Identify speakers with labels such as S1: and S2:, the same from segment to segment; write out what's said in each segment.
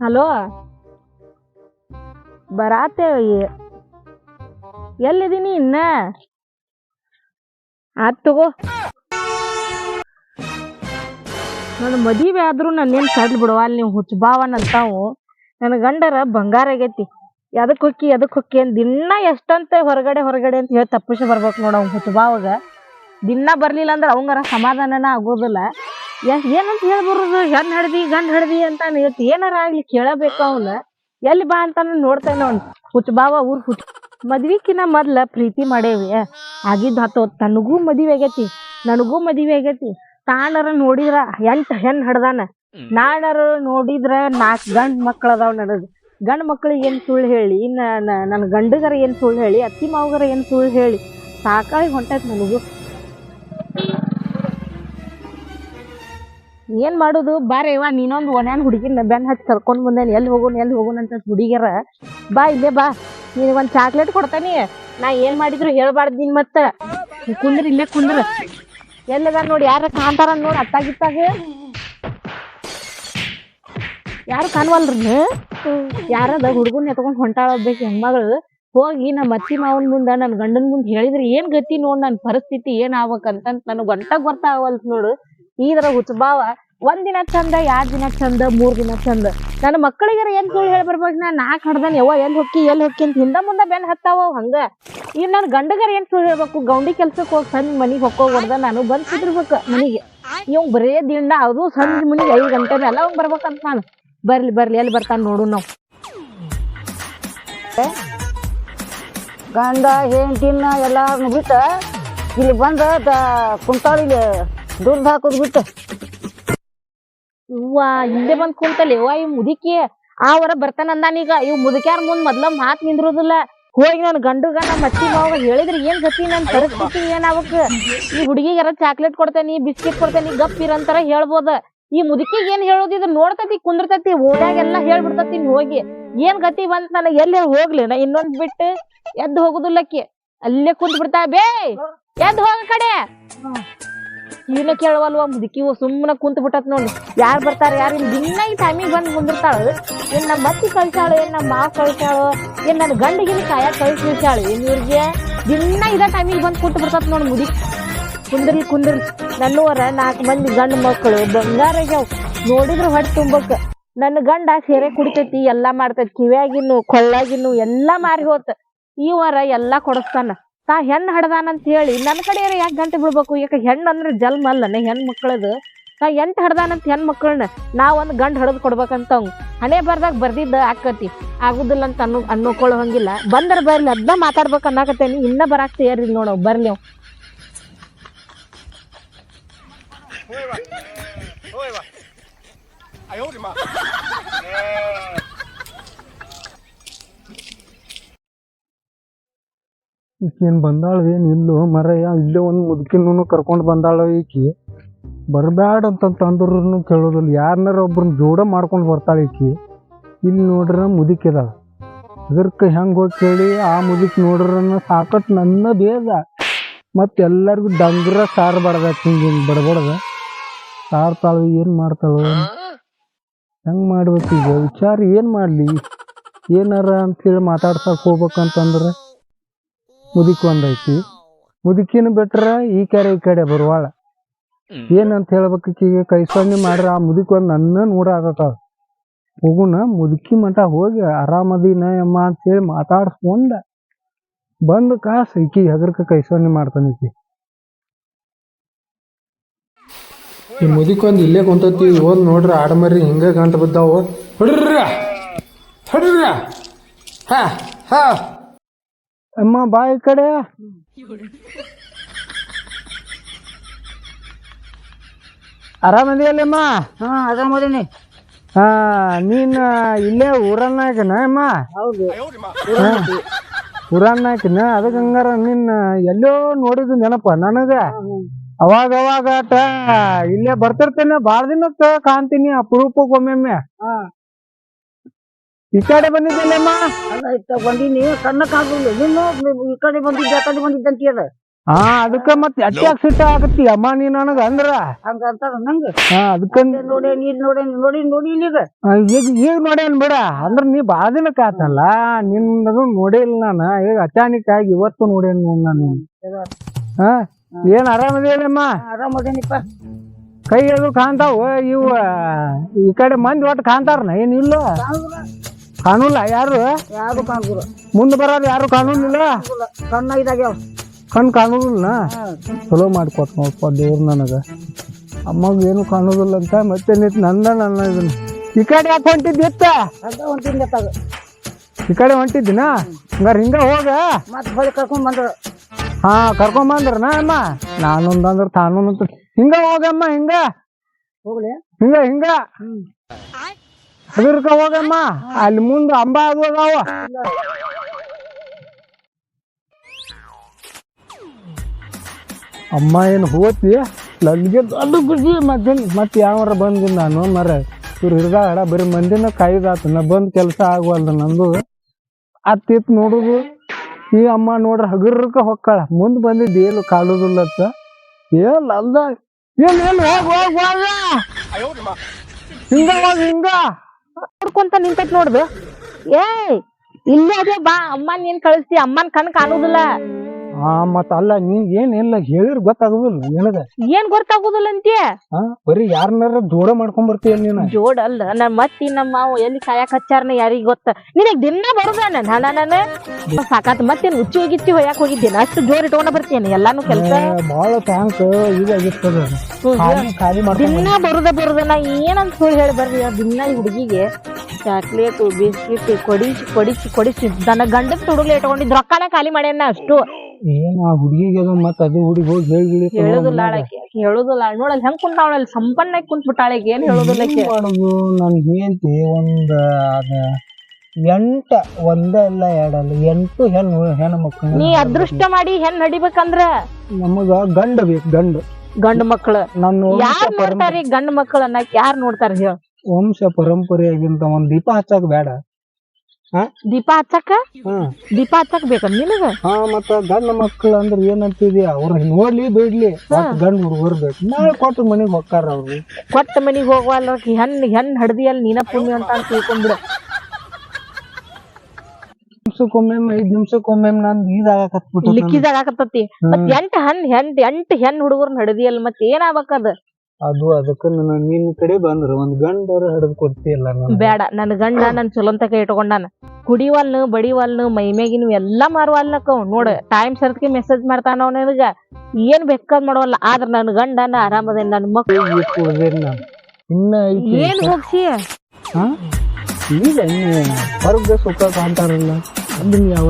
S1: Hello? ಬರಾತೇವಿ ಎಲ್ಲಿದ್ದೀನಿ ಇನ್ನ? ಆತ್ ತಗೋ. ನನ್ನ ಮದುವೆ ಆದ್ರೂ ನನ್ನೇನು ಕಡ್ಲ್ ಬಿಡುವ ಅಲ್ಲಿ ನೀವು ಹುಚ್ಚ ಬಾವನ್ ಅಂತಾವು ನನ್ನ ಗಂಡರ ಬಂಗಾರ ಆಗೈತಿ. ಎದಕ್ ಹೊಕ್ಕಿ ಎದಕ್ ಹೊಕ್ಕಿ ಅಂತ ದಿನ ಎಷ್ಟಂತ ಹೊರಗಡೆ ಹೊರಗಡೆ ಅಂತ ಹೇಳಿ ತಪ್ಪಿಸಿ ಬರ್ಬೇಕು ನೋಡ ಅವ್ನ್ ಹುಚ್ಚ ಬಾವಾಗ ದಿನ ಬರಲಿಲ್ಲ ಅಂದ್ರೆ ಅವಂಗಾರ ಸಮಾಧಾನನ ಆಗೋದಿಲ್ಲ. ಎಸ್ ಏನಂತ ಹೇಳ್ಬಾರ್ದು ಹೆಣ್ ಹಡ್ದಿ ಗಂಡ್ ಹಡ್ದಿ ಅಂತ ಹೇಳ್ತಿ ಏನಾರ ಆಗ್ಲಿ ಕೇಳಬೇಕು ಅವನ. ಎಲ್ಲಿ ಬಾ ಅಂತ ನೋಡ್ತೇನೆ ಅವ್ನು. ಹುಚ್ಚು ಬಾವ ಊರ್ ಹುಚ್ಚ ಮದ್ವಿಕಿನ ಮೊದ್ಲ ಪ್ರೀತಿ ಮಾಡೇವಿ. ಆಗಿದ್ ಹತ್ತು ತನಗೂ ಮದ್ವಿ ಆಗೈತಿ. ನನಗೂ ಮದ್ವಿ ಆಗೈತಿ. ತಾನರ ನೋಡಿದ್ರ ಎಂಟ್ ಹೆಣ್ ಹಡ್ದಾನ. ನಾಣರು ನೋಡಿದ್ರ ನಾಲ್ಕು ಗಂಡ್ ಮಕ್ಳು ಅದಾವ ನನಗ್ ಗಂಡ್ ಮಕ್ಳಿಗೆ ಏನು ಸುಳ್ಳು ಹೇಳಿ ಇನ್ನು ನನ್ನ ನನ್ ಗಂಡಗರ ಏನು ಸುಳ್ಳು ಹೇಳಿ, ಅತ್ತಿ ಮಾವಗರ ಏನು ಸುಳ್ಳು ಹೇಳಿ, ಸಾಕಾಗಿ ಹೊಂಟೈತೆ ನನಗೂ ಏನು ಮಾಡೋದು? ಬಾರೆ ಇವ ನೀನೊಂದು ಒಣ್ಯಾನ ಹುಡುಗಿನ ಬೆನ್ನು ಹಚ್ಚಿ ಕರ್ಕೊಂಡು ಬಂದೇನೆ, ಎಲ್ಲಿ ಹೋಗೋಣ ಎಲ್ಲಿ ಹೋಗೋಣ ಅಂತ ಹುಡುಗಿಯರ? ಬಾ ಇಲ್ಲೇ ಬಾ, ನಿನಗೆ ಒಂದು ಚಾಕ್ಲೇಟ್ ಕೊಡ್ತಾನೆ ನಾ. ಏನು ಮಾಡಿದ್ರು ಹೇಳ್ಬಾರ್ದು ನೀನು ಮತ್ತೆ. ಕುಂದ್ರ, ಇಲ್ಲೇ ಕುಂದ್ರ. ಎಲ್ಲದ ನೋಡಿ, ಯಾರ ಕಾಣ್ತಾರ ನೋಡಿ ಅತ್ತಾಗಿತ್ತಾಗ ಯಾರು ಕಾಣವಲ್ರಿ ಯಾರದ ಹುಡುಗನ್ ಎತ್ಕೊಂಡ್ ಹೊಂಟಾಳ ಒಬ್ಬೇಕಿ ಹೆಣ್ಮಗಳು? ಹೋಗಿ ನಮ್ಮ ಅತ್ತಿ ಮಾವನ್ ಮುಂದ ನನ್ ಗಂಡನ್ ಮುಂದ್ ಹೇಳಿದ್ರೆ ಏನ್ ಗತಿ ನೋಡ್ ನನ್ ಪರಿಸ್ಥಿತಿ ಏನ್ ಆಗ್ಬೇಕಂತ ನನಗ್ ಗಂಟಾಗ್ ಗೊತ್ತಾಗವಲ್ತ್ ನೋಡು. ಈದ್ರ ಹುಚ್ಚಬಾವ, ಒಂದ್ ದಿನ ಚಂದ ಎರಡ್ ದಿನ ಚಂದ, ಮೂರ್ ದಿನ ಚಂದ. ನನ್ನ ಮಕ್ಕಳಿಗಾರ ಏನ್ ಸುಳ್ಳು ಹೇಳಿ ಬರ್ಬೇಕು ನಾ? ನಾಕ್ ಹಡ್ದಾನ ಯವ್ವ ಎಲ್ಲಿ ಹೊಕ್ಕಿ ಎಲ್ಲಿ ಹೊಕ್ಕಿ ಅಂತ ಹಿಂದ ಮುಂದ ಬೆನ್ ಹತ್ತಾವ ಹಂಗ. ಈಗ ನನ್ ಗಂಡಗಾರ ಏನ್ ಸುಳ್ಳು ಹೇಳ್ಬೇಕು? ಗೌಂಡಿ ಕೆಲ್ಸಕ್ಕೆ ಹೋಗಿ ಸಣ್ಣ ಮನಿಗ್ ಹೊಕ್ಕೋಗ್ಬಾರ್ದ ನಾನು ಬಂದ್ ಕುದಿರ್ಬೇಕು ಮನಿಗೆ. ಇವ್ ಬರೇ ದಿಂಡ ಅದು ಸಂಜೆ ಮನಿಗೆ ಐದು ಗಂಟೆ ಅವ್ ಬರ್ಬೇಕಂತ ನಾನು. ಬರ್ಲಿ ಬರ್ಲಿ, ಎಲ್ಲಿ ಬರ್ತಾನ ನೋಡು ನಾವು.
S2: ಗಂಡ, ಹೆಂಡತಿನ ಎಲ್ಲ ಬಿಟ್ಟ ಇಲ್ಲಿ ಬಂದ ಕುಂತಾಳ ಇಲ್ಲಿ ದುಡ್ಡು ಹಾಕೋದು ಬಿಟ್ಟ.
S1: ಅವ್ವ ಹಿಂದೆ ಬಂದ್ ಕುಂತಲ್ಲಿ, ಅವ್ವ, ಇವ್ ಮುದುಕಿ ಆ ಬರ್ತಾನ ಬರ್ತಾನಂದಾನೀಗ ಇವ್ ಮುದುಕ್ಯಾರ ಮುಂದ್ ಮೊದ್ಲ ಮಾತ್ ನಿಂದ್ರುದಿಲ್ಲ. ಹೋಗಿ ನನ್ ಗಂಡು ನಮ್ಮ ಅತ್ತಿ ಮಾವ ಹೇಳಿದ್ರೆ ಏನ್ ಗತಿ ನನ್ ಪರಿಸ್ಥಿತಿ ಏನ್ ಅವಕ್? ಈ ಹುಡುಗಿಗಾರ ಚಾಕ್ಲೇಟ್ ಕೊಡ್ತೇನಿ, ಬಿಸ್ಕಿಟ್ ಕೊಡ್ತೇನಿ, ಗಪ್ ಇರಂತಾರ ಹೇಳ್ಬೋದ. ಈ ಮುದುಕಿಗೆ ಏನ್ ಹೇಳೋದು? ಇದು ನೋಡ್ತತಿ, ಕುಂದಿರ್ತತಿ ಓಡ್ಯಾಗೆಲ್ಲ ಹೇಳ್ಬಿಡ್ತತಿ ಹೋಗಿ. ಏನ್ ಗತಿ ಬಂತ ನನಗೆ? ಎಲ್ಲಿ ಹೋಗ್ಲಿ ನಾ ಇನ್ನೊಂದ್ ಬಿಟ್ಟು ಎದ್ದು ಹೋಗುದಿಲ್ಲಕ್ಕಿ. ಅಲ್ಲೇ ಕುಂತ್ ಬಿಡ್ತಾ ಬೇ! ಎದ್ದು ಹೋಗ ಕಡೆ! ಏನ ಕೇಳವಲ್ವ ಮುದುಕಿ? ಸುಮ್ಮನೆ ಕುಂತ ಬಿಟ್ಟತ್ ನೋಡಿ. ಯಾರ್ ಬರ್ತಾರ, ಯಾರು ಇಲ್ಲಿ. ದಿನ ಈ ಟೈಮಿಗೆ ಬಂದ್ ಮುಂದಿರ್ತಾಳ ಏನ್ ನಮ್ಮ ಮತ್ತಿ ಕಳ್ಸಾಳು ಏನ್ ನಮ್ಮ ಮಾವ ಕಳ್ಸಾಳು ಏನ್ ನನ್ನ ಗಂಡಿಗಿನ ಕಾಯಕ್ ಕಳ್ಸಿ ಏನ್ ಇವ್ರಿಗೆ ದಿನ ಇದ ಟೈಮಿಗೆ ಬಂದ್ ಕುಂತ ಬಿಡ್ತತ್ ನೋಡಿ ಮುದುಕಿ. ಕುಂದ್ರಿ ಕುಂದ್ರಿ. ನನ್ನವರ ನಾಲ್ಕು ಮಂದಿ ಗಂಡ ಮಕ್ಕಳು ಬಂಗಾರ ಆಗ್ಯಾವ. ನೋಡಿದ್ರು ಹೊಟ್ಟೆ ತುಂಬಕ್ ನನ್ನ ಗಂಡ ಸೇರೆ ಕುಡಿತೈತಿ, ಎಲ್ಲಾ ಮಾಡ್ತೈತಿ, ಕಿವ್ಯಾಗಿನ್ನು, ಕೊಳ್ಳಾಗಿನ್ನು, ಎಲ್ಲಾ ಮಾರಿ ಹೋತ. ವಾರ ಎಲ್ಲಾ ಕೊಡಸ್ತಾನ. ತಾ ಹೆಣ್ ಹಡ್ದಾನಂತ ಹೇಳಿ ನನ್ನ ಕಡೆ ಯಾಕೆ ಗಂಟೆ ಬಿಡ್ಬೇಕು ಯಾಕೆ ಹೆಣ್ಣು ಅಂದ್ರೆ ಜಲ್ಮ ಅಲ್ಲನೆ ಹೆಣ್ ಮಕ್ಕಳದು ತಾ ಎಂಟ್ ಹಡ್ದಾನಂತ ಹೆಣ್ ಮಕ್ಕಳನ್ನ ನಾ ಒಂದ್ ಗಂಡ್ ಹಡದ್ ಕೊಡ್ಬೇಕಂತ ಅವ್ ಹಣೆ ಬರ್ದಾಗ ಬರ್ದಿದ್ದ ಆಕತಿ. ಆಗುದಿಲ್ಲ ಅಂತ ಅನ್ನೋ ಅನ್ನೋಕೊಳ್ಳೋ ಹಂಗಿಲ್ಲ ಬಂದ್ರ ಬರ್ಲಿ, ಅದ್ನ ಮಾತಾಡ್ಬೇಕು ಅನ್ನಕತ್ತೇನಿ. ಇನ್ನ ಬರಾಕ್ ತಯಾರಿ ನೋಡವ್ ಬರ್ಲಿ ಅವ್.
S3: ಈಕೇನ್ ಬಂದಾಳ ಏನು ಇಲ್ಲೋ ಮರಯ್ಯ, ಇಲ್ಲೇ ಒಂದು ಮುದುಕಿನೂ ಕರ್ಕೊಂಡು ಬಂದಾಳ ಈಕಿ. ಬರಬೇಡಂತ ತಂದ್ರೂ ಕೇಳೋದಿಲ್ಲ. ಯಾರನ್ನಾರ ಒಬ್ರನ್ನ ಜೋಡ ಮಾಡ್ಕೊಂಡು ಬರ್ತಾಳೆ ಈಕಿ. ಇಲ್ಲಿ ನೋಡ್ರ ಮುದುಕಿದಾಳ ಅದಕ್ಕೆ ಹೆಂಗೆ ಹೋಗಿ ಕೇಳಿ, ಆ ಮುದುಕಿ ನೋಡ್ರನ್ನ ಸಾಕಟ್ ನನ್ನ ಬೇಗ ಮತ್ತೆ ಎಲ್ಲರಿಗೂ ಡಂಗ್ರ ಸಾರು ಬಡ್ದೈತಿ ಹಿಂಗೆ ಹಿಂಗೆ ಬಡಬಡ್ದ. ಸಾರ್ತಾಳು ಏನು ಮಾಡ್ತಾಳು? ಹೆಂಗೆ ಮಾಡ್ಬೇಕು ಈಗ? ವಿಚಾರ ಏನು ಮಾಡಲಿ? ಏನಾರ ಅಂತೇಳಿ ಮಾತಾಡ್ಸಕ್ಕೆ ಹೋಗ್ಬೇಕಂತಂದ್ರೆ ಮುದುಕಿ ಒಂದೈತಿ. ಮುದುಕಿನ ಬಿಟ್ರ ಈ ಕಡೆ ಈ ಕಡೆ ಬರುವಾಳ. ಏನಂತ ಹೇಳ್ಬೇಕು ಈಕಿಗೆ? ಕೈ ಸೊನ್ನೆ ಮಾಡ್ರ ಆ ಮುದುಕಿ ಒಂದು ನನ್ನ ನೋಡಾಕತ್ತಾಳ ಹೋಗುನ ಮುದುಕಿ ಮಠ ಹೋಗಿ ಆರಾಮದಿನ ಅಮ್ಮ ಅಂತೇಳಿ ಮಾತಾಡ್ಸ್ಕೊಂಡ ಬಂದ ಕಾಸು ಈಕಿ ಹೆಗರ್ಕ ಕೈ ಸೊನ್ನೆ ಮಾಡ್ತಾನ ಈಕಿ. ಈ ಮುದಿಕೊಂದು ಒಂದ್ ಇಲ್ಲೇ ಕುಂತತಿ ಒಂದು ನೋಡ್ರಿ ಆಡಮರಿ ಹಿಂಗ ಗಂಟ ಬಿದ್ದಾವು. ಹೊಡ್ರ ಹೊಡ್ರ ಹಾ ಹಾ. ಅಮ್ಮ ಬಾ ಈ ಕಡೆ ಆರಾಮದಿಯಲ್ಲಮ್ಮ
S2: ಹಾ ಆರಾಮದೀನಿ
S3: ಹಾ ನೀನ್ ಇಲ್ಲೇ ಊರನ್ನಾಕನ ಅಮ್ಮ?
S2: ಹೌದು.
S3: ಊರನ್ನಾಕಿನ? ಅದಕ್ಕೆ ಹಂಗಾರ ನಿನ್ನ ಎಲ್ಲೋ ನೋಡಿದ್ ನೆನಪ ನನಗ. ಅವಾಗ ಅವಾಗ ಇಲ್ಲೇ ಬರ್ತಿರ್ತೇನೆ ಬಾಳ ದಿನಕ್ಕ ಕಾಣ್ತೀನಿ ಅಪರೂಪಕ್ಕೆ ಒಮ್ಮೆಮ್ಮೆ ಈ ಕಡೆ ಬಂದಿದ್ದಲ್ಲಮ್ಮ?
S2: ಅಲ್ಲ ಇತ್ತ ಬಂದೀನಿ ಕಣ್ಣ ಕಾಗಲ್ಲ ನೀನು ಈ ಕಡೆ ಬಂದಿದ್ದೆ ಆ ಕಡೆ ಬಂದಿದ್ದೆ ಅಂತೀಯದ
S3: ಹಾ ಅದಕ್ಕ ಮತ್ತೆ ಅಟ್ಯಾಕ್ ಸಿಟ್ಟ ಆಗತ್ತಿ. ಅಮ್ಮ ನೀ ನನಗ ಅಂದ್ರ?
S2: ಹಂಗ ಅಂತಾರ ನಂಗ?
S3: ಹಾ ಅದಕ್ಕ
S2: ನೋಡಿ ನೀರ್ ನೋಡಿ ನೋಡಿ ನೋಡಿ ಇಲ್ಲೀಗ
S3: ಈಗ ಈಗ ನೋಡೇನ್ ಬಿಡ ಅಂದ್ರ ನೀ ಬಾಳ ದಿನ ಆತಲ್ಲ ನಿನ್ನದು ನೋಡೇ ಇಲ್ಲ ನಾನು. ಈಗ ಅಚಾನಕ್ ಆಗಿ ಇವತ್ತು ನೋಡೇನ್ ನೋಡ್ ನಾನು. ಹಾ. ಏನ್ ಆರಾಮದೇನಮ್ಮ
S2: ಆರಾಮದೇನಿಪ್ಪ
S3: ಕೈ ಎದು ಕಾಣ್ತಾವ ಇವ ಈ ಕಡೆ ಮಂದಿ ಒಟ್ಟು ಕಾಣ್ತಾರನ? ಏನ್ ಇಲ್ಲ? ಕಾಣುಲ್ಲ? ಯಾರು?
S2: ಯಾರು ಕಾಣುದಿಲ್ಲ.
S3: ಮುಂದೆ ಬರೋರು ಯಾರು ಕಾಣುದಿಲ್ಲ?
S2: ಕಣ್ಣ ಇದಾಗ್ಯಾವ
S3: ಕಣ್ಣು ಕಾಣುದಿಲ್ಲ ಚಲೋ ಮಾಡ್ಕೊಟ್ ನೋಡಪ್ಪ ದೇವ್ರು ನನಗ. ಅಮ್ಮಗ ಏನು ಕಾಣೋದಿಲ್ಲ ಅಂತ ಮತ್ತೆ ನಿತ್ ನಂದ ನನ್ನ ಇದನ್ನ. ಈ ಕಡೆ ಯಾಕೆ ಹೊಂಟಿದ್ದಿತ್ತ ಈ ಕಡೆ ಹೊಂಟಿದ್ದೀನ? ಹಂಗಾರ ಹಿಂಗ ಹೋಗ.
S2: ಮತ್ತೆ ಹೊಳಿ ಕರ್ಕೊಂಡ್ ಬಂದ್ರ.
S3: ಹಾ ಕರ್ಕೊಂಬಂದ್ರನ ಅಮ್ಮ? ನಾನೊಂದಂದ್ರ ತಾನು ಅಂತ ಹಿಂಗ ಹೋಗಮ್ಮ ಹಿಂಗ.
S2: ಹೋಗ್ಲಿ.
S3: ಹಿಂಗ ಹಿಂಗ. ಅದರ್ಕ ಹೋಗಮ್ಮ. ಅಲ್ಲಿ ಮುಂದ ಅಂಬ ಅದು ಅದಾವ ಅಮ್ಮ ಏನು ಹೋತಿ ನನಗೆ ದೊಡ್ಡ ಖುಷಿ. ಮತ್ತೆ ಮತ್ತೆ ಯಾವಾರ ಬಂದು ನಾನು ಮರ. ಇವ್ರು ಹಿಡ್ದಾಡ ಬರೀ ಮಂದಿನ ಕಾಯ್ದಾತ ನಾ ಬಂದ್ ಕೆಲಸ ಆಗುವಲ್ದ ನಂದು. ಅತ್ತಿತ್ ನೋಡುದು. ಈ ಅಮ್ಮ ನೋಡ್ರ ಹಗರ್ಕ ಹೊಕ್ಕಾಳ. ಮುಂದ್ ಬಂದಿದ್ದು ಏನು ಕಾಡುದಿಲ್ಲ ಅಂತ ಏನ್ ಅಲ್ದ? ಏನ್ ಏನ್ ಹೋಗ್ ಹೋಗ್, ಹೋಗ. ಹಿಂಗ, ಹೋಗ್
S1: ನೋಡ್ಕೊಂತ ನಿಂತೈತ್ ನೋಡ್ದು. ಏಯ್, ಇಲ್ಲೇ ಬಾ. ಅಮ್ಮನ್ ಏನ್ ಕಳಿಸ್ತಿ? ಅಮ್ಮನ್ ಕಣ್ ಕಾಣುದಿಲ್ಲ.
S3: ಆ ಮತ್ತ ಅಲ್ಲ ನೀ ಏನ್ ಎಲ್ಲ ಹೇಳಿರ್ ಗೊತ್ತಾಗುದಿಲ್ಲ ನಿನಗ?
S1: ಏನ್ ಗೊತ್ತಾಗುದಿಲ್ಲ ಅಂತೀಯ?
S3: ಹಾ ಬರೀ ಯಾರನ್ನಾರ ಜೋಡ ಮಾಡ್ಕೊಂಡ್ ಬರ್ತೀಯ ನೀನು?
S1: ಜೋಡ ಅಲ್ಲ ನನ್ ಮತ್ತಿ ನಮ್ಮ ಮಾವ ಎಲ್ಲಿ ಕಾಯಕ್ ಹಚ್ಚಾರನ ಯಾರಿಗ್ ಗೊತ್ತ? ನಿನಗ್ ದಿನ ಬರುದ ನನ್ ಹಣ ನಾನು? ಸಾಕಾತ್ ಮತ್ತೆ ಉಚ್ಚಿ ಹೋಗಿಚ್ಚಿ ಹೋಯಾಕ್ ಹೋಗಿದ್ದೇನೆ? ಅಷ್ಟು ಜೋರ್ ಇಟ್ಕೊಂಡ ಬರ್ತೀನಿ ಎಲ್ಲಾನು ಕೆಲ್ಸ?
S3: ಬಹಳ ತ್ಯಾಂಕ್ ಈಗ ಖಾಲಿ ಖಾಲಿ ಮಾಡ್ಕೊಂಡ್
S1: ದಿನ ಬರುದ ಬರುದ ನಾ ಏನಂತ ಹೇಳಿ ಹೇಳಿ ಬರ್ರಿ ದಿನ ಈ ಹುಡುಗಿಗೆ ಚಾಕ್ಲೇಟ್ ಬಿಸ್ಕಿಟ್ ಕೊಡಿಸಿ ಕೊಡಿಸಿ ಕೊಡಿಸಿ ನನ್ನ ಗಂಡಕ್ಕೆ ತುಡುಗ್ಲೆ ಇಟ್ಕೊಂಡಿದ್ ರೊಕ್ಕನ ಖಾಲಿ ಮಾಡ್ಯಾನ ಅಷ್ಟು.
S3: ಏನ್ ಆ ಹುಡುಗಿಗೆ ಅದು ಮತ್ತ ಅದು ಹುಡುಗಿ ಹೋಗಿ ಹೇಳಿ
S1: ಹೇಳುದಿಲ್ಲ ಹೇಳುದಿಲ್ಲ. ನೋಡಲ್ ಹೆಂಗ್ ಕುಂತಾವಳ ಅಲ್ಲಿ ಸಂಪನ್ನ ಕುಂತ್ ಬಿಟ್ಟಾಳಕ್ಕೆ ಏನ್ ಹೇಳುದಿಲ್ಲ ಆಕಿ.
S3: ಮಾಡುದು? ನನ್ ಒಂದ್ ಅದ ಎಂಟ ಒಂದ ಇಲ್ಲ ಎರಡಲ್ಲ ಎಂಟು ಹೆಣ್ಣು ಹೆಣ್ಣು ಮಕ್ಕಳು.
S1: ನೀ ಅದೃಷ್ಟ ಮಾಡಿ ಹೆಣ್ ನಡಿಬೇಕಂದ್ರ?
S3: ನಮಗ ಗಂಡ ಬೇಕು ಗಂಡ.
S1: ಗಂಡ ಮಕ್ಕಳು
S3: ನನ್ನ
S1: ಯಾರ್ ನೋಡ್ತಾರಿ ಗಂಡ ಮಕ್ಕಳನ್ನ ಯಾರ್ ನೋಡ್ತಾರ ಹೇಳ.
S3: ವಂಶ ಪರಂಪರೆಯಾಗಿಂತ ಒಂದ್ ದೀಪ ಹಚ್ಚಾಕ ಬೇಡ
S1: ದೀಪ ಹಚ್ಚಕ?
S3: ಹ್ಮ್.
S1: ದೀಪ ಹಚ್ಚಕ್ ಬೇಕ ನಿನಗ?
S3: ಹಾ ಮತ್ತ ಗಂಡ ಮಕ್ಕಳು ಅಂದ್ರ ಏನಂತಿದ್ಯ? ಅವ್ರ ನೋಡ್ಲಿ ಬಿಡ್ಲಿ. ಮತ್ ಗಂಡ ಹುಡುಗರ್ ಬೇಕು. ನಾಳೆ ಕೊಟ್ಟು ಮನಿಗ್ ಹೊಕ್ಕಾರ ಅವ್ರು.
S1: ಕೊಟ್ಟ ಮನಿಗ್ ಹೋಗ್ವಲ್ಲ ಹೆಣ್ ಹೆಣ್ ಹಡ್ದಿ ಅಲ್ಲಿ ನೀನ ಪುಣ್ಯ ಅಂತ ಅಂತ ತಿಳ್ಕೊಂಡ್ಬಿಡು.
S3: ನಿಮಿಷಕ್ಕೊಮ್ಮೆ ಐದ್ ನಿಮಿಷಕ್ಕೊಮ್ಮೆ ನಂದು ಇದಾಗಕತ್ಬಿಟ್ಟು
S1: ಲಿಕ್ಕಿದಾಗ ಆಕತ್ತತಿ. ಮತ್ ಎಂಟ್ ಹಣ್ ಹೆಣ್ ಎಂಟ್ ಹೆಣ್ ಹುಡುಗರ್ನ ಹಡ್ದಿಯಲ್ಲ ಮತ್ ಏನ್ ಆಗ್ಬೇಕದ
S3: ಅದು ಅದಕ್ಕ ನನ್ನ ನಿನ್ ಕಡೆ ಬಂದ್ರ. ಒಂದ್ ಗಂಡರ ಹಿಡಿದು ಕೊಡ್ತಿಯಲ್ಲ ನಾನು.
S1: ಬೇಡ ನನ್ನ ಗಂಡ ನನ್ ಕೈ ಇಟ್ಕೊಂಡಾನ ಕುಡಿವಲ್ನು ಬಡಿವಲ್ನು ಮೈಮೇಗಿನ ಎಲ್ಲಾ ಮಾರುವಲ್ನಕ ನೋಡ ಟೈಮ್ ಸರ್ತಿ ಮೆಸೇಜ್ ಮಾಡ್ತಾನ ಅವ್ನ ನನಗ ಏನ್ ಬೇಕಾದ್ ಮಾಡವಲ್ಲ ಆದ್ರ ನನ್ ಗಂಡ ನಾ ಆರಾಮದೇ ನನ್ ಮಕ್ಳು
S3: ಕುಡ್ದೇನ್ ನಾನು? ಇನ್ನ ಐತಿ
S1: ಏನ್ ಹೋಗ್ಸಿ?
S3: ಹಾ? ಈಗ ಹೊರಗೆ ಸುಖ ಕಾಣ್ತಾರಲ್ಲ. ಅದನ್ನ ಯಾವ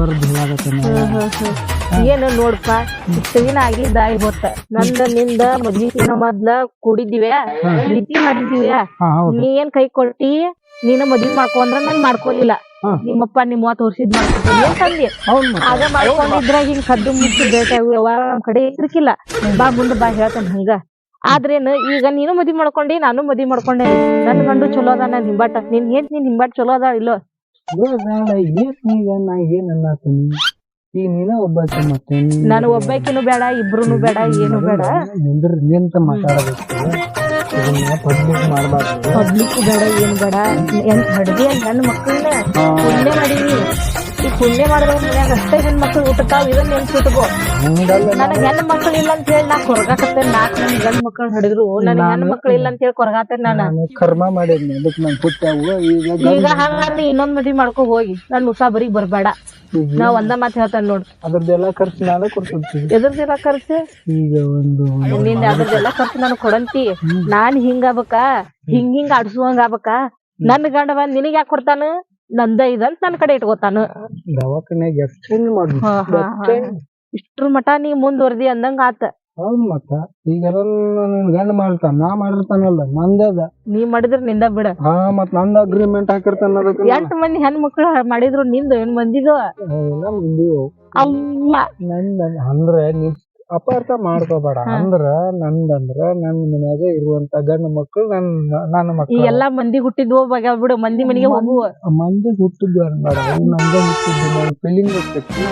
S1: ಏನು ನೋಡ್ಪ ಇಷ್ಟ ಆಗಿ ಆಗಿದ್ದ ಹೊತ್ತ ನಂದ ನಿಂದ ಮದ್ವಿ ದಿನ ಮೊದ್ಲ ಕೂಡಿದ್ದಿವ್ಯಾ ಪ್ರೀತಿ ಮಾಡಿದ್ದೀವ್ಯಾ
S3: ಹಾ
S1: ನೀ ಏನ್ ಕೈ ಕೊಟ್ಟಿ ನೀನ ಮದ್ವಿ ಮಾಡ್ಕೊಂಡ್ರ ನಾನ್ ಮಾಡ್ಕೊಲಿಲ್ಲ. ನಿಮ್ಮಪ್ಪ ನಿಮ್ ಮೂವತ್ತು ವರ್ಷದ್ ಮಾಡ್ಕೊತೀನಿ ಆಗ ಮಾಡ್ಕೊಂಡಿದ್ರಾಗ ಹಿಂಗ್ ಕದ್ದು ಮುಚ್ಚಿ ಭೇಟಿ ನಮ್ ಕಡೆ ಇರ್ಕಿಲ್ಲ ಬಾ ಮುಂದ ಬಾ ಹೇಳ್ತಾನ ಹಂಗ. ಆದ್ರೇನು ಈಗ ನೀನು ಮದ್ವಿ ಮಾಡ್ಕೊಂಡಿ ನಾನು ಮದ್ವಿ ಮಾಡ್ಕೊಂಡೆ. ನನ್ ಗಂಡು ಚಲೋ ಅದ ನನ್ ಹಿಂಬಾಟ ನಿನ್ ಏನ್ ನಿನ್ ಹಿಂಬಾಟ ಚಲೋ ಅದ ಇಲ್ಲೋ.
S3: ಏನ್ ಈಗ ನಾ ಏನ್ ಅನ್ನತೀನಿ? ಈಗ ನೀನ ಒಬ್ಬಾಕಿ ಮತ್ತೆ ನೀನ್-
S1: ಒಬ್ಬಾಕಿನೂ ಬೇಡ ಇಬ್ರು ಬೇಡ ಏನು ಬೇಡ.
S3: ನಿಂದ್ರ ನಿಂತ ಮಾತಾಡಬೇಕು. ಇದನ್ನ ಪಬ್ಲಿಕ್ ಮಾಡಬಾರ್ದು.
S1: ಪಬ್ಲಿಕ್ ಬೇಡ ಏನು ಬೇಡ. ಎಂಟ್ ಹಡ್ದಿ ಅಂತ ಹೆಣ್ಣು ಮಕ್ಕಳನ್ನ ಪುಣ್ಯ ಮಾಡೀನಿ ಈ ಪುಣ್ಯ ಮಾಡಿದ್ರ ಮನ್ಯಾಗ ಅಷ್ಟೇ ಹೆಣ್ ಮಕ್ಳು ಹುಟ್ಟತಾವ್ ಇದನ್ನ ನೆನ್ಸಿಟ್ಕೋ ನನಗ್ ಹೆಣ್ ಮಕ್ಳು ಇಲ್ಲ ಅಂತ ಹೇಳಿ ನಾ ಕೊರಗಾಕತ್ತೆ ನಾಕ್ ನನ್ ಗಂಡ್ ಮಕ್ಳು ಹಿಡಿದ್ರು? ನನಗ್ ಹೆಣ್ ಮಕ್ಳು ಇಲ್ಲ ಅಂತ ಹೇಳಿ ಕೊರಗಾತೆ ನಾನು?
S3: ನಾನು ಕರ್ಮ ಮಾಡಿದ್ನಿ. ಅದಕ್ಕೆ ಹುಟ್ಟಾವು ಈಗ
S1: ಈಗ ಹಂಗಂದ್ರೆ ಇನ್ನೊಂದ್ ಮದ್ವಿ ಮಾಡ್ಕೊ ಹೋಗಿ. ನನ್ ಉಸಾಬರಿಗೆ ಬರ್ಬೇಡ. ನಾ ಒಂದ ಮಾತ್ ಹೇಳ್ತಾನೆ ನೋಡ್.
S3: ಅದ್ರದ್ದೆಲ್ಲ ಖರ್ಚು ನಾನು ಕೊಡ್ತೀನಿ
S1: ಎದ್ರದ್ದೆಲ್ಲ ಖರ್ಚು?
S3: ಈಗ ಒಂದು
S1: ನಿಂದ ಅದ್ರದ್ದೆಲ್ಲ ಖರ್ಚು ನಾನು ಕೊಡಂತಿ. ನಾನ್ ಹಿಂಗ ಆಗ್ಬೇಕಾ? ಹಿಂಗ್ ಹಿಂಗ್ ಆಡ್ಸುವಂಗ ಆಗ್ಬೇಕಾ? ನನ್ ಗಂಡ ಬಂದ್ ನಿನಗ್ ಯಾಕೆ ಕೊಡ್ತಾನ? ನಂದ ಇದಂತ ನನ್ ಕಡೆ ಇಟ್ಕೋತಾನ.
S3: ದವಾಖಾನ್ಯಾಗ ಎಕ್ಸ್ಚೇಂಜ್
S1: ಮಾಡ್ಬಿಟ್ಟು. ಇಷ್ಟ್ರ ಮಟ ನೀ ಮುಂದ್ವರ್ದಿ ಅಂದಂಗ ಆತ.
S3: ಹೌದ್ ಮತ್ತ. ಈಗೆಲ್ಲ ನನ್ ಗಂಡ ಮಾಡಿರ್ತಾನ ನಾ ಮಾಡಿರ್ತಾನಲ್ಲ ನಂದದ
S1: ನೀ ಮಾಡಿದ್ರ ನಿಂದ ಬಿಡ.
S3: ಹಾ ಮತ್ ನಂದ ಅಗ್ರಿಮೆಂಟ್ ಹಾಕಿರ್ತಾನ
S1: ಎಂಟ್ ಮಂದಿ ಹೆಣ್ ಮಕ್ಳು ಮಾಡಿದ್ರು ನಿಂದು ಏನ್ ಮಂದಿದು ಅಲ್ಲ
S3: ನಂದ ಅಂದ್ರೆ ನೀ ಅಪಾರ್ಥ ಮಾಡ್ಕೋಬೇಡ. ಅಂದ್ರ ನಂದಂದ್ರ ನನ್ ಮನ್ಯಾಗ ಇರುವಂತ ಗಂಡ ಮಕ್ಳು ನನ್ ನನ್ನ
S1: ಮಕ್ಕಳು
S3: ಮಕ್ಳು
S1: ಎಲ್ಲಾ ಮಂದಿ ಹುಟ್ಟಿದ್ವು ಬಗ ಬಿಡು ಮಂದಿ ಮನೆಗೆ ಹೋಗುವ.
S3: ಮಂದಿ ಹುಟ್ಟಿದ್ವಿ ಅನ್ಬೇಡ ನಮ್ದ ಹುಟ್ಟಿದ್ವಿ ನಾವು ಫೀಲಿಂಗ್ ಇರ್ತೈತಿ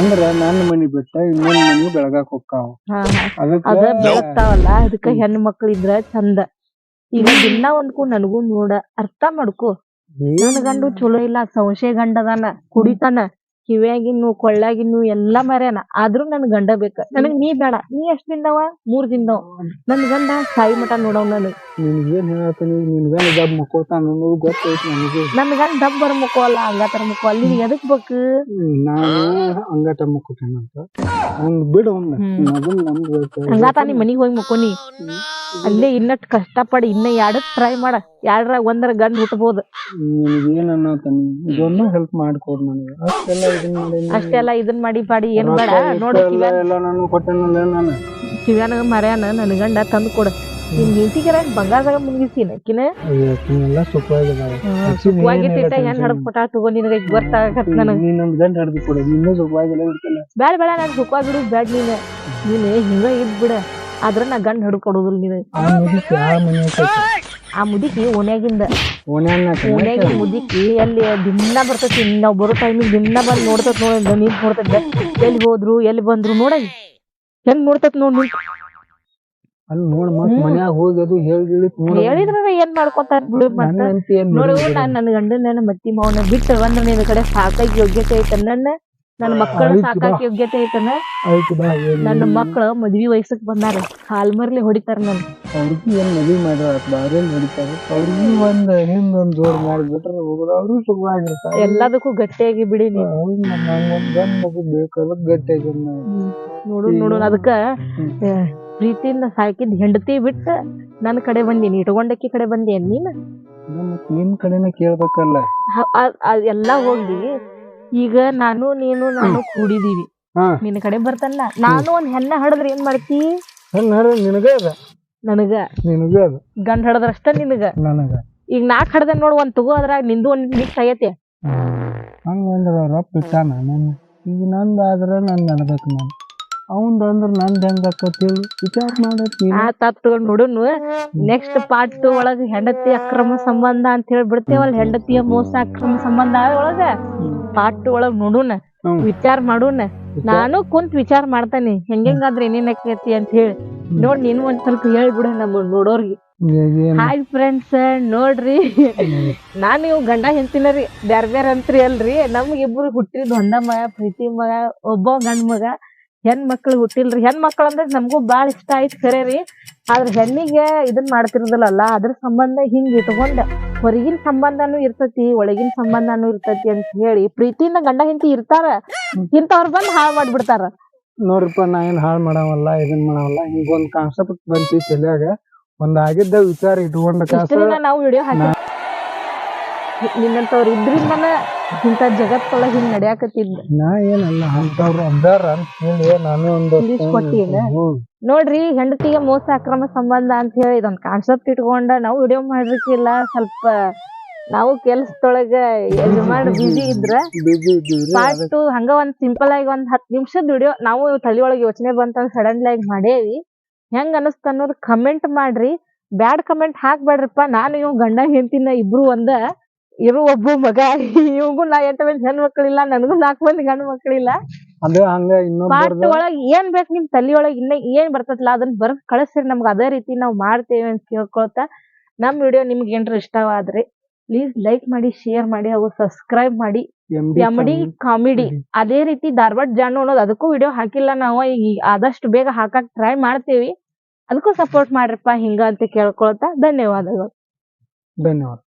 S3: ಅಂದ್ರ ನನ್ನ ಮನಿ ಬಿಟ್ಟ ಇನ್ನೊಂದ್ ಮನಿ ಬೆಳಗಾಕ್ ಹೋಗ್ತಾವ
S1: ಅದ ಬೆಳಗ್ತಾವಲ್ಲ ಅದಕ್ಕ ಹೆಣ್ಣು ಮಕ್ಳು ಇದ್ರ ಚಂದ. ಈಗ ದಿನ ಒಂದ್ಕು ನನಗೂ ನೋಡ ಅರ್ಥ ಮಾಡ್ಕೋ. ನನ್ ಗಂಡು ಚಲೋ ಇಲ್ಲ ಸಂಶಯ ಗಂಡ ಅದಾನ ಕುಡಿತಾನ. ಕಿವ್ಯಾಗಿನ್ನು ಕೊಳ್ಳಾಗಿನ್ನು ಎಲ್ಲಾ ಮರ್ಯಾನ. ಆದ್ರೂ ನನ್ ಗಂಡ ಬೇಕ. ನನಗ್ ನೀ ಬೇಡ. ನೀ ಎಷ್ಟ್ ದಿನದವ? ಮೂರ್ ದಿನದವ. ನನ್ ಗಂಡ ಸಾಯಿ ಮಠ ನೋಡವ್ ನನಗ್
S3: ನಿನ್ಗೇನ್ ಹೇಳತ್ತೀನಿ ನಿನ್ಗೇನ್ ಜಬ್ ಮಕ್ಕೋತಾನ ಅನ್ನೋದು ಗೊತ್ತೈತಿ ನನಗೆ.
S1: ನನ್ ಗಂಡ ಡಬ್ಬರ್ ಅಲ್ಲ ಹಂಗಾತರ ಮುಕ್ಕೋ. ಅಲ್ಲಿ ನೀ ಎದಕ್ ಬೇಕು?
S3: ನಾನು ಹಂಗಾಟ ಮಕ್ಕೋತೇನಂತ ಅವ್ನ್ ಬಿಡು ಅವ್ನ. ಮೊದಲು ನಮ್ದು ಬೇಕು.
S1: ಹಂಗಾತ ನೀ ಮನಿಗ್ ಹೋಗಿ ಮುಕ್ಕೋನಿ. ಅಲ್ಲೇ ಇನ್ನಟ್ ಕಷ್ಟಪಡಿ ಇನ್ನ ಎರಡಕ್ ಟ್ರೈ ಮಾಡ. ಎರಡ್ರ ಒಂದರ ಗಂಡ ಹುಟ್ಟಬಹುದು
S3: ನಿನಗೇನ್ ಅನ್ನತಾನಿ? ಇದೊಂದು ಹೆಲ್ಪ್ ಮಾಡ್ಕೊಡ್ ನನಗೆ. ಅಷ್ಟೆಲ್ಲ
S1: ಅಷ್ಟೆಲ್ಲ ಇದನ್ ಮಾಡಿ ಪಾಡಿ ಏನ್ ಬೇಡ. ನೋಡು ಮರ್ಯಾನ ನನ್ ಗಂಡ ತಂದು ಕೊಡ. ನಿನ್ ಹೆಂಡತಿಗೆರ ಬಂಗಾರದಾಗ ಮುಗಿಸಿನ ಕಿನ
S3: ಎಲ್ಲ ಸುಖವಾಗಿದಾವೆ
S1: ಸುಖವಾಗಿ ತಿಟ್ಟ ಹೆಣ್ ಹಡದ್ ಕೊಟ್ಟಾಳ ತಗೋ ನಿನಗ ಗೊತ್ತಾಗತ್ ನನಗ್. ಬ್ಯಾಡ ಬೇಡ ನಾನ್ ಸುಖವಾಗಿ ಬಿಡು ನೀನ್. ನೀನ್ ಹಿಂಗ ಇದ್ ಬಿಡ ಆದ್ರ ನಾ ಗಂಡ ನೀನು ನೀನ್
S3: ಆ ಮುದುಕಿ
S1: ಓಣ್ಯಾಗಿಂದ. ಓಣ್ಯಾಗ ಮುದುಕಿ ಎಲ್ಲಿ ದಿನ ಬರ್ತೈತಿ. ನಾವ್ ಬರೋ ಟೈಮಿಗೆ ದಿನ ಬಂದ್ ನೋಡ್ತತ್ ನೋಡ ನೀನ್ ನೋಡ್ತದ ಎಲ್ಲಿ ಹೋದ್ರು ಎಲ್ಲಿ ಬಂದ್ರು ನೋಡ ಹೆಂಗ್ ನೋಡ್ತತ್ ನೋಡ್ ನೀನ್.
S3: ಅಲ್ಲಿ ನೋಡ್ ಮತ್ ಮನ್ಯಾಗ ಹೋಗಿ ಅದು ಹೇಳಿ
S1: ಹೇಳಿದ್ರ ಏನ್ ಮಾಡ್ಕೊತಾರ ಬಿಡು ನೋಡು
S3: ನಾನು
S1: ನಾನ್ ನನ್ ಗಂಡನ ಮತ್ತಿ ಮಾವನ ಬಿಟ್ಟು ಬಂದ್ರ ನಿನ್ನ ಕಡೆ ಸಾಕಾಗಿ ಯೋಗ್ಯತೆ ಐತೆ ನನ್ನ? ನನ್ನ ಮಕ್ಕಳ ಸಾಕಾಕ ಯೋಗ್ಯತೆ ಐತನ? ನನ್ನ ಮಕ್ಕಳು ಮದ್ವಿ ವಯಸ್ಸಕ್ ಬಂದಾರ ಹಾಲ್ಮರ್ಲಿ ಹೊಡಿತಾರ ನನ್.
S3: ಅವ್ರಿಗೆ ಏನ್ ಮದ್ವಿ ಮಾಡ್ಯಾರ ಬಾರೇನ್ ಹೊಡಿತಾರ? ಅವ್ರಿಗೆ ಒಂದ್ ಹಿಂದ್ ಒಂದ್ ಜೋರ್ ಮಾಡ್ಬಿಟ್ರೆ ಹೋಗೋದವ್ರು ಸುಖವಾಗಿರ್ತಾರ
S1: ಎಲ್ಲದಕ್ಕೂ ಗಟ್ಟಿಯಾಗಿ ಬಿಡಿ ನೀನ್
S3: ಒಂದ್ ಗಂಡ್ ಮಗು ಬೇಕಲ್ಲ ಗಟ್ಟಿಯಾಗಿ
S1: ನೋಡು ನೋಡು ಅದಕ್ಕ ಪ್ರೀತಿಯಿಂದ ಸಾಕಿದ್ ಹೆಂಡತಿ ಬಿಟ್ಟ ನನ್ನ ಕಡೆ ಬಂದೀನಿ ಇಟ್ಕೊಂಡಕ್ಕಿ ಕಡೆ ಬಂದಿ ನೀನ್?
S3: ನಿನ್ ಕಡೆನ ಕೇಳ್ಬೇಕಲ್ಲ.
S1: ಎಲ್ಲಾ ಹೋಗ್ಲಿ. ಈಗ ನಾನು ನೀನು ನಾನು ಕೂಡಿದೀವಿ.
S3: ಹಾ.
S1: ನಿನ್ ಕಡೆ ಬರ್ತಲ್ಲ. ನಾನು ಒಂದ್ ಹೆಣ್ಣ ಹಡದ್ರ ಏನ್ ಮಾಡ್ತಿ?
S3: ಹಡ ನಿನಗ ಅದ.
S1: ನನಗ.
S3: ನಿನಗ ಅದ.
S1: ಗಂಡ ಹಡದ್ರಷ್ಟ ನಿನಗ.
S3: ನನಗ.
S1: ಈಗ ನಾಕ್ ಹಡದ ನೋಡ್ ಒಂದ್ ತಗೋ ಅದ್ರಾಗ ನಿಂದು ಒಂದ್ ಮಿಕ್ಸ್ ಆಗೈತಿ.
S3: ಹಂಗಂದ್ರ ರೊಪ್ಪ ಇಟ್ಟಾನ ಈಗ ನಂದ್ ಆದ್ರ ನಾನು ಅನ್ಬೇಕು ನಾನು. ಅವಂದ್ ಅಂದ್ರ ನಂದ್ ಹೆಂಗ್ ವಿಚಾರ ಮಾಡತ್ತಿ.
S1: ಆ ತಪ್ಪ ತಗೊಂಡ್ ನೋಡುನು. ನೆಕ್ಸ್ಟ್ ಪಾರ್ಟ್ ಒಳಗ ಹೆಂಡತಿ ಅಕ್ರಮ ಸಂಬಂಧ ಅಂತ ಹೇಳಿ ಬಿಡ್ತೇವಲ್ಲ ಹೆಂಡತಿಯ ಮೋಸ ಅಕ್ರಮ ಸಂಬಂಧ ಒಳಗ. ಪಾರ್ಟ್ ಒಳಗ್
S3: ನೋಡೋಣ
S1: ವಿಚಾರ ಮಾಡೋಣ ನಾನು ಕುಂತ್ ವಿಚಾರ ಮಾಡ್ತಾನೆ. ಹೆಂಗಾದ್ರೆ ಏನೇನ್ ಆಕೈತಿ ಅಂತ ಹೇಳಿ. ನೋಡ್ ನೀನು ಒಂದ್ ಸ್ವಲ್ಪ ಹೇಳ್ಬಿಡ ನಮ್ಮ ನೋಡೋರ್ಗೆ. ಹಾಯ್ ಫ್ರೆಂಡ್ಸ್ ನೋಡ್ರಿ. ನಾನು ಇವ್ ಗಂಡ ಹೆಂಡ್ತಿನ ರೀ ಬ್ಯಾರ್ ಬ್ಯಾರೆ ಅಂತ್ರಿ ಅಲ್ರಿ. ನಮ್ಗ್ ಇಬ್ರು ಹುಟ್ಟಿದ್ ಒಂದ ಮಗ ಪ್ರೀತಿ ಮಗ ಒಬ್ಬ ಗಂಡ ಮಗ. ಹೆಣ್ ಮಕ್ಳು ಹುಟ್ಟಿಲ್ರಿ. ಹೆಣ್ ಮಕ್ಳು ಅಂದ್ರೆ ನಮಗೂ ಬಾಳ ಇಷ್ಟ ಆಯ್ತು ಖರೆ ರೀ. ಆದ್ರ ಹೆಣ್ಣಿಗೆ ಇದನ್ ಮಾಡ್ತಿರೋದಿಲ್ಲಲ್ಲ ಅದ್ರ ಸಂಬಂಧ ಹಿಂಗ್ ಇಟ್ಕೊಂಡ ಹೊರಗಿನ ಸಂಬಂಧನೂ ಇರ್ತತಿ ಒಳಗಿನ ಸಂಬಂಧನೂ ಇರ್ತತಿ ಅಂತ ಹೇಳಿ ಪ್ರೀತಿಯಿಂದ ಗಂಡ ಹೆಂಡತಿ ಇರ್ತಾರ ಇಂಥವ್ರ ಬಂದ್ ಹಾಳ್ ಮಾಡ್ಬಿಡ್ತಾರ
S3: ನೋಡ್ರಪ್ಪ ನಾ ಏನ್ ಹಾಳ್ ಮಾಡವಲ್ಲ ಇದನ್ ಮಾಡವಲ್ಲ ಹಿಂಗೊಂದ್ ಕಾನ್ಸೆಪ್ಟ್ ಬಂತಿ ತಲೆಯಾಗ ಒಂದ್ ಆಗಿದ್ದ ವಿಚಾರ ಇಟ್ಕೊಂಡ ಕಾಸ
S1: ನಾವು ವಿಡಿಯೋ ಹಾಕಿ ನಿನ್ನಂತವ್ರ ಇದ್ರಿಂದನ ಇಂತ ಜಗತ್ತೊಳಗ ಹಿಂಗ್ ನಡ್ಯಾಕತ್ತಿದ್
S3: ನಾ ಏನಲ್ಲ ಅಂತವ್ರು ಅಂದಾರ ಅಂತ ಹೇಳಿ ನಾನು ಒಂದು? ಹ್ಮ್.
S1: ನೋಡ್ರಿ ಹೆಂಡತಿಗೆ ಮೋಸ ಅಕ್ರಮ ಸಂಬಂಧ ಅಂತ ಹೇಳಿ ಇದೊಂದ್ ಕಾನ್ಸೆಪ್ಟ್ ಇಟ್ಕೊಂಡ ನಾವು ವಿಡಿಯೋ ಮಾಡ್ಲಿಕ್ಕಿಲ್ಲ ಸ್ವಲ್ಪ ನಾವು ಕೆಲ್ಸದೊಳಗ ಯಜಮಾನ್ ಬಿಸಿ ಇದ್ರ ಪಾರ್ಟ್ ಟು ಹಂಗ ಒಂದ್ ಸಿಂಪಲ್ ಆಗಿ ಒಂದ್ ಹತ್ ನಿಮಿಷದ ವಿಡಿಯೋ ನಾವು ತಲಿ ಒಳಗ್ ಯೋಚನೆ ಬಂತ ಸಡನ್ಲಿ ಆಗಿ ಮಾಡೇವಿ. ಹೆಂಗ್ ಅನಸ್ತ ಅನ್ನೋದು ಕಮೆಂಟ್ ಮಾಡ್ರಿ. ಬ್ಯಾಡ್ ಕಮೆಂಟ್ ಹಾಕ್ಬೇಡ್ರಿಪ್ಪ. ನಾನು ಇವ್ ಗಂಡ ಹೆಂಡತಿನ ಇಬ್ರು ಒಂದ ಇರು ಒಬ್ಬ ಮಗ ಇವ್ಗು ನಾ ಎಂಟ ಮಂದಿ ಹೆಣ್ ಮಕ್ಳಿಲ್ಲ ನನಗೂ ನಾಲ್ಕು ಮಂದಿ ಗಂಡ ಮಕ್ಳಿಲ್ಲ
S3: ಅದೇ ಹಂಗ
S1: ಪಾರ್ಟ್
S3: ಇನ್ನೊಬ್ಬರ್ದ
S1: ಒಳಗ್ ಏನ್ ಬೇಕ್ ನಿಮ್ ತಲಿ ಒಳಗ್ ಇನ್ನ ಏನ್ ಬರ್ತೈತಲ್ಲ ಅದನ್ನ ಬರ್ದ್ ಕಳಿಸ್ರಿ ನಮ್ಗ ಅದೇ ರೀತಿ ನಾವ್ ಮಾಡ್ತೇವೆ ಅಂತ ಕೇಳ್ಕೊಳ್ತಾ ನಮ್ ವಿಡಿಯೋ ನಿಮ್ಗೆ ಏನ್ರ ಇಷ್ಟವಾದ್ರೆ ಪ್ಲೀಸ್ ಲೈಕ್ ಮಾಡಿ ಶೇರ್ ಮಾಡಿ ಹಾಗೂ ಸಬ್ಸ್ಕ್ರೈಬ್ ಮಾಡಿ. ಯಮಡಿ ಕಾಮಿಡಿ ಅದೇ ರೀತಿ ಧಾರವಾಡ ಜಾನು ಅನ್ನೋದು ಅದಕ್ಕೂ ವಿಡಿಯೋ ಹಾಕಿಲ್ಲ ನಾವು. ಈಗ ಆದಷ್ಟು ಬೇಗ ಹಾಕಕ್ ಟ್ರೈ ಮಾಡ್ತೇವಿ. ಅದಕ್ಕೂ ಸಪೋರ್ಟ್ ಮಾಡ್ರಪ್ಪ ಹಿಂಗ ಅಂತ ಕೇಳ್ಕೊಳ್ತಾ ಧನ್ಯವಾದಗಳು.
S3: ಧನ್ಯವಾದ.